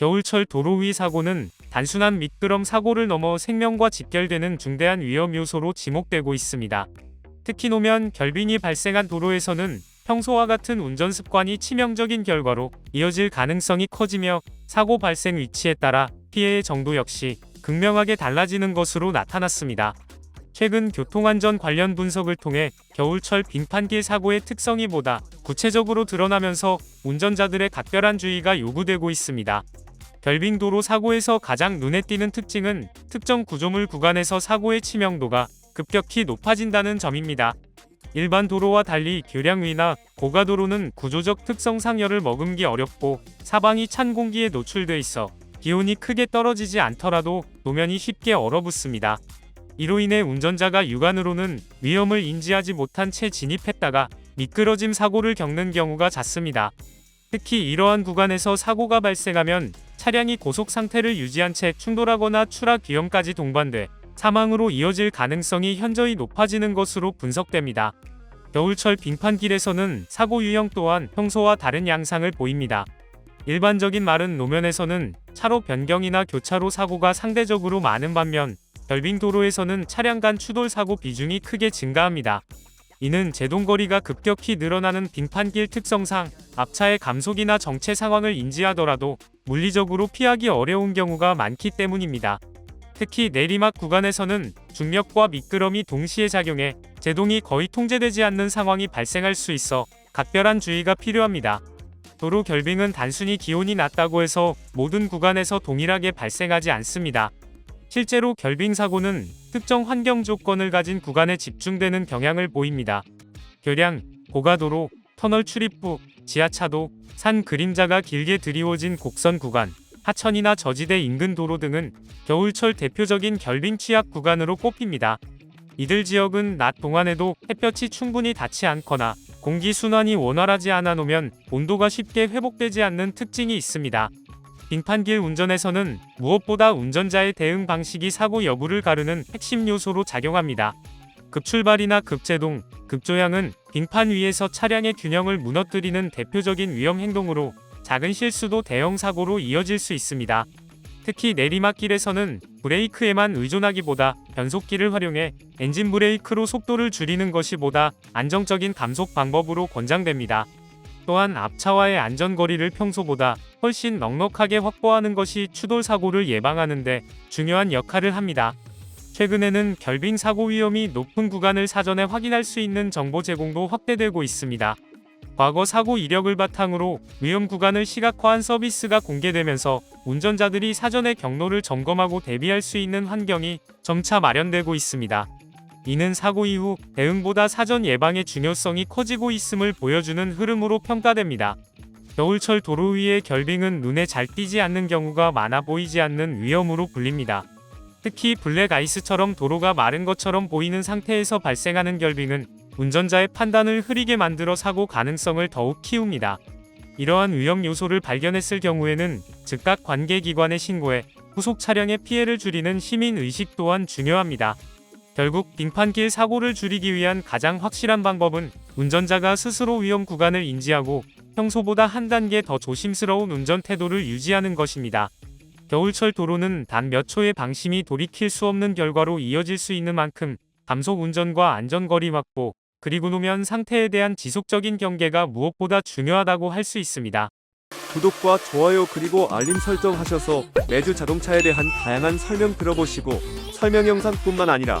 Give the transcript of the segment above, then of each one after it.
겨울철 도로 위 사고는 단순한 미끄럼 사고를 넘어 생명과 직결되는 중대한 위험 요소로 지목되고 있습니다. 특히 노면 결빙이 발생한 도로에서는 평소와 같은 운전 습관이 치명적인 결과로 이어질 가능성이 커지며 사고 발생 위치에 따라 피해의 정도 역시 극명하게 달라지는 것으로 나타났습니다. 최근 교통안전 관련 분석을 통해 겨울철 빙판길 사고의 특성이 보다 구체적으로 드러나면서 운전자들의 각별한 주의가 요구되고 있습니다. 결빙도로 사고에서 가장 눈에 띄는 특징은 특정 구조물 구간에서 사고의 치명도가 급격히 높아진다는 점입니다. 일반 도로와 달리 교량 위나 고가도로는 구조적 특성상 열을 머금기 어렵고 사방이 찬 공기에 노출돼 있어 기온이 크게 떨어지지 않더라도 노면이 쉽게 얼어붙습니다. 이로 인해 운전자가 육안으로는 위험을 인지하지 못한 채 진입했다가 미끄러짐 사고를 겪는 경우가 잦습니다. 특히 이러한 구간에서 사고가 발생하면 차량이 고속 상태를 유지한 채 충돌하거나 추락 위험까지 동반돼 사망으로 이어질 가능성이 현저히 높아지는 것으로 분석됩니다. 겨울철 빙판길에서는 사고 유형 또한 평소와 다른 양상을 보입니다. 일반적인 마른 노면에서는 차로 변경이나 교차로 사고가 상대적으로 많은 반면 결빙 도로에서는 차량 간 추돌 사고 비중이 크게 증가합니다. 이는 제동거리가 급격히 늘어나는 빙판길 특성상 앞차의 감속이나 정체 상황을 인지하더라도 물리적으로 피하기 어려운 경우가 많기 때문입니다. 특히 내리막 구간에서는 중력과 미끄럼이 동시에 작용해 제동이 거의 통제되지 않는 상황이 발생할 수 있어 각별한 주의가 필요합니다. 도로 결빙은 단순히 기온이 낮다고 해서 모든 구간에서 동일하게 발생하지 않습니다. 실제로 결빙 사고는 특정 환경 조건을 가진 구간에 집중되는 경향을 보입니다. 교량, 고가도로, 터널 출입부, 지하차도, 산 그림자가 길게 드리워진 곡선 구간, 하천이나 저지대 인근 도로 등은 겨울철 대표적인 결빙 취약 구간으로 꼽힙니다. 이들 지역은 낮 동안에도 햇볕이 충분히 닿지 않거나 공기 순환이 원활하지 않아 놓으면 온도가 쉽게 회복되지 않는 특징이 있습니다. 빙판길 운전에서는 무엇보다 운전자의 대응 방식이 사고 여부를 가르는 핵심 요소로 작용합니다. 급출발이나 급제동, 급조향은 빙판 위에서 차량의 균형을 무너뜨리는 대표적인 위험 행동으로 작은 실수도 대형 사고로 이어질 수 있습니다. 특히 내리막길에서는 브레이크에만 의존하기보다 변속기를 활용해 엔진 브레이크로 속도를 줄이는 것이 보다 안정적인 감속 방법으로 권장됩니다. 또한 앞차와의 안전거리를 평소보다 훨씬 넉넉하게 확보하는 것이 추돌 사고를 예방하는 데 중요한 역할을 합니다. 최근에는 결빙 사고 위험이 높은 구간을 사전에 확인할 수 있는 정보 제공도 확대되고 있습니다. 과거 사고 이력을 바탕으로 위험 구간을 시각화한 서비스가 공개되면서 운전자들이 사전에 경로를 점검하고 대비할 수 있는 환경이 점차 마련되고 있습니다. 이는 사고 이후 대응보다 사전 예방의 중요성이 커지고 있음을 보여주는 흐름으로 평가됩니다. 겨울철 도로 위의 결빙은 눈에 잘 띄지 않는 경우가 많아 보이지 않는 위험으로 불립니다. 특히 블랙 아이스처럼 도로가 마른 것처럼 보이는 상태에서 발생하는 결빙은 운전자의 판단을 흐리게 만들어 사고 가능성을 더욱 키웁니다. 이러한 위험 요소를 발견했을 경우에는 즉각 관계기관에 신고해 후속 차량의 피해를 줄이는 시민 의식 또한 중요합니다. 결국 빙판길 사고를 줄이기 위한 가장 확실한 방법은 운전자가 스스로 위험 구간을 인지하고 평소보다 한 단계 더 조심스러운 운전 태도를 유지하는 것입니다. 겨울철 도로는 단 몇 초의 방심이 돌이킬 수 없는 결과로 이어질 수 있는 만큼 감속 운전과 안전거리 확보, 그리고 노면 상태에 대한 지속적인 경계가 무엇보다 중요하다고 할 수 있습니다. 구독과 좋아요 그리고 알림 설정 하셔서 매주 자동차에 대한 다양한 설명 들어보시고 설명 영상뿐만 아니라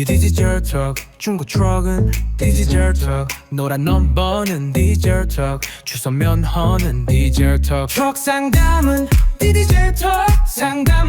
D D 디지털 턱. 중고 트럭은 디지털 턱. 노란 넘버는 디젤 턱. 주소 면허는 디젤 턱. 트럭 상담은 디지털 턱. 상담